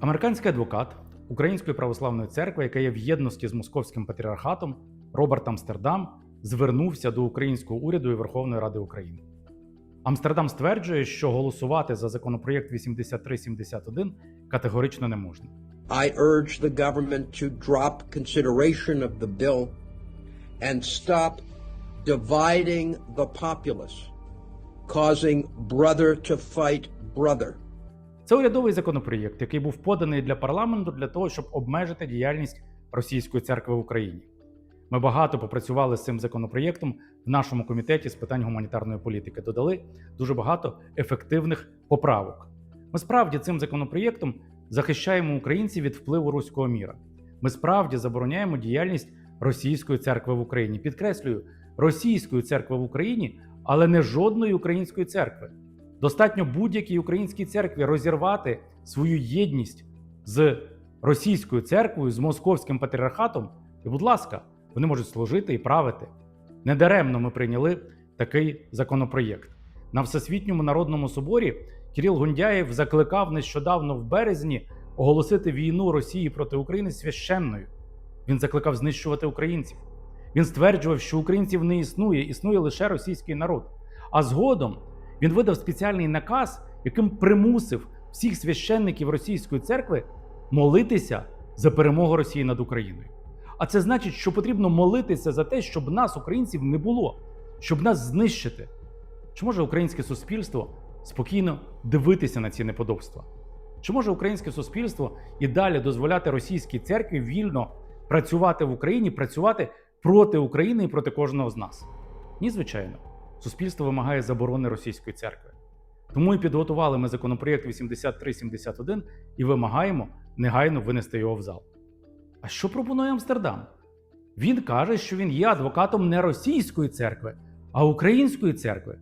Американський адвокат Української православної церкви, яка є в єдності з московським патріархатом, Роберт Амстердам звернувся до українського уряду і Верховної Ради України. Амстердам стверджує, що голосувати за законопроєкт 8371 категорично не можна. I urge the government to drop consideration of the bill and stop dividing the populace, causing brother to fight brother. Це урядовий законопроєкт, який був поданий для парламенту для того, щоб обмежити діяльність російської церкви в Україні. Ми багато попрацювали з цим законопроєктом в нашому комітеті з питань гуманітарної політики. Додали дуже багато ефективних поправок. Ми справді цим законопроєктом захищаємо українців від впливу руського міра. Ми справді забороняємо діяльність російської церкви в Україні. Підкреслюю, російської церкви в Україні, але не жодної української церкви. Достатньо будь-якій українській церкві розірвати свою єдність з російською церквою, з московським патріархатом. І, будь ласка, вони можуть служити і правити. Недаремно ми прийняли такий законопроєкт. На Всесвітньому народному соборі Кирил Гундяєв закликав нещодавно в березні оголосити війну Росії проти України священною. Він закликав знищувати українців. Він стверджував, що українців не існує, існує лише російський народ. А згодом він видав спеціальний наказ, яким примусив всіх священників російської церкви молитися за перемогу Росії над Україною. А це значить, що потрібно молитися за те, щоб нас, українців, не було, щоб нас знищити. Чи може українське суспільство спокійно дивитися на ці неподобства? Чи може українське суспільство і далі дозволяти російській церкві вільно працювати в Україні, працювати проти України і проти кожного з нас? Ні, звичайно, суспільство вимагає заборони російської церкви. Тому і підготували ми законопроєкт 8371 і вимагаємо негайно винести його в зал. А що пропонує Амстердам? Він каже, що він є адвокатом не російської церкви, а української церкви.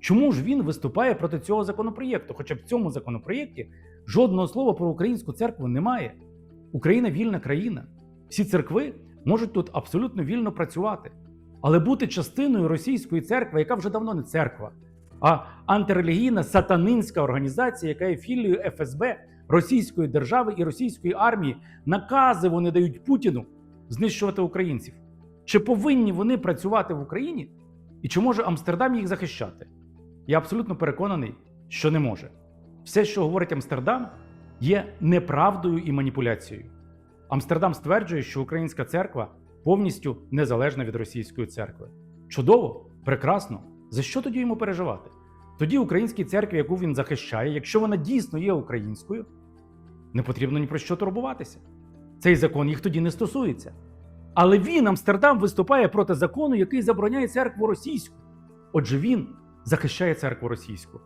Чому ж він виступає проти цього законопроєкту? Хоча в цьому законопроєкті жодного слова про українську церкву немає. Україна вільна країна. Всі церкви можуть тут абсолютно вільно працювати. Але бути частиною російської церкви, яка вже давно не церква, а антирелігійна сатанинська організація, яка є філією ФСБ Російської держави і російської армії, накази вони дають Путіну знищувати українців. Чи повинні вони працювати в Україні? І чи може Амстердам їх захищати? Я абсолютно переконаний, що не може. Все, що говорить Амстердам, є неправдою і маніпуляцією. Амстердам стверджує, що українська церква повністю незалежна від російської церкви. Чудово, прекрасно. За що тоді йому переживати? Тоді українській церкві, яку він захищає, якщо вона дійсно є українською, не потрібно ні про що турбуватися. Цей закон їх тоді не стосується. Але він, Амстердам, виступає проти закону, який забороняє церкву російську. Отже, він захищає церкву російську,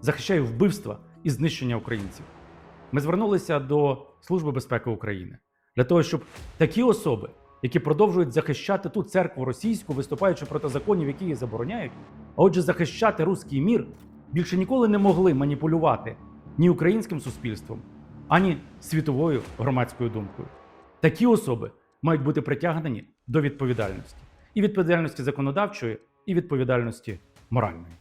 захищає вбивства і знищення українців. Ми звернулися до Служби безпеки України для того, щоб такі особи, які продовжують захищати ту церкву російську, виступаючи проти законів, які її забороняють, а отже, захищати руський мір, більше ніколи не могли маніпулювати ні українським суспільством, ані світовою громадською думкою. Такі особи мають бути притягнені до відповідальності і відповідальності законодавчої, і відповідальності моральної.